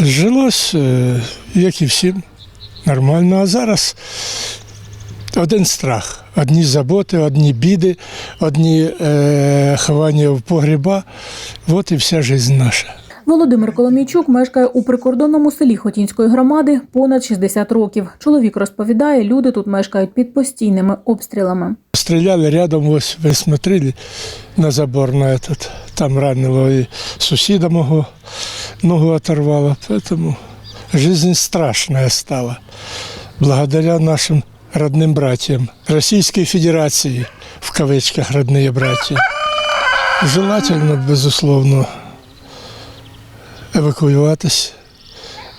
Жилось, е, як і всім, нормально. А зараз один страх, одні заботи, одні біди, одні е, ховання в погріба. От і вся життя наша. Володимир Коломійчук мешкає у прикордонному селі Хотінської громади понад 60 років. Чоловік розповідає, люди тут мешкають під постійними обстрілами. Стреляли рядом, ось ви смотрели на забор на этот. Там ранило и сусіда мого ногу оторвало. Поэтому жизнь страшная стала. Благодаря нашим родным братьям. Российской Федерации, в кавычках, родные братья. Желательно, безусловно, евакуюватись,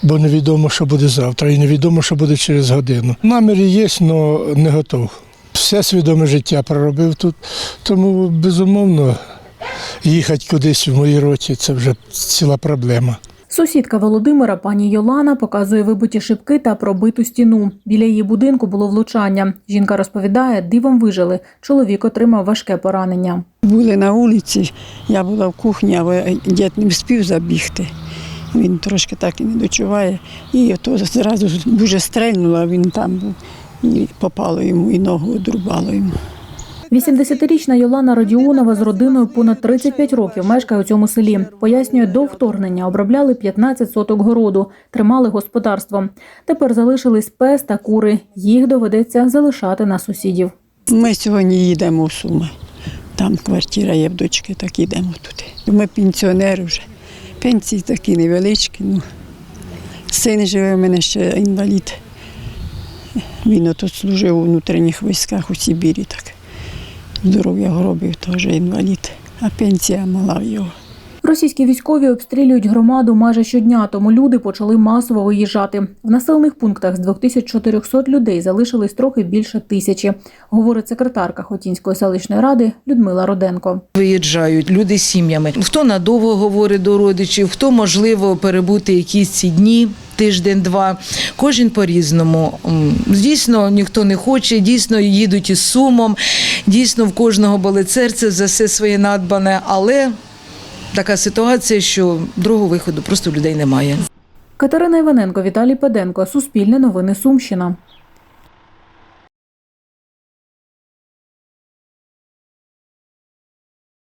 бо невідомо, що буде завтра, і невідомо, що буде через годину. Наміри є, але не готов. Все свідоме життя проробив тут, тому безумовно їхати кудись в моїй роті це вже ціла проблема. Сусідка Володимира, пані Йолана, показує вибиті шибки та пробиту стіну. Біля її будинку було влучання. Жінка розповідає, дивом вижили. Чоловік отримав важке поранення. Були на вулиці, я була в кухні, але дід не встиг забігти. Він трошки так і не дочуває. І то зразу дуже стрельнуло, він там був. І попало йому, і ногу одрубало йому. 80-річна Йолана Родіонова з родиною понад 35 років мешкає у цьому селі. Пояснює, до вторгнення обробляли 15 соток городу, тримали господарство. Тепер залишились пес та кури. Їх доведеться залишати на сусідів. Ми сьогодні їдемо в Суми. Там квартира є в дочки, так їдемо туди. Ми пенсіонери вже. Пенсії такі невеличкі. Ну. Син живе, у мене ще інвалід. Він тут служив у внутрішніх військах у Сибірі. Так. Здоров'я гробів теж інвалід, а пенсія мала в його. Російські військові обстрілюють громаду майже щодня, тому люди почали масово виїжджати. В населених пунктах з 2400 людей залишились трохи більше тисячі, говорить секретарка Хотінської селищної ради Людмила Роденко. Виїжджають люди з сім'ями. Хто надовго говорить до родичів, хто можливо перебути якісь ці дні. Тиждень-два, кожен по-різному. М, Дійсно, ніхто не хоче, дійсно їдуть із сумом, дійсно в кожного болить серце за все своє надбане, але така ситуація, що другого виходу просто в людей немає. Катерина Іваненко, Віталій Педенко, Суспільне новини Сумщина.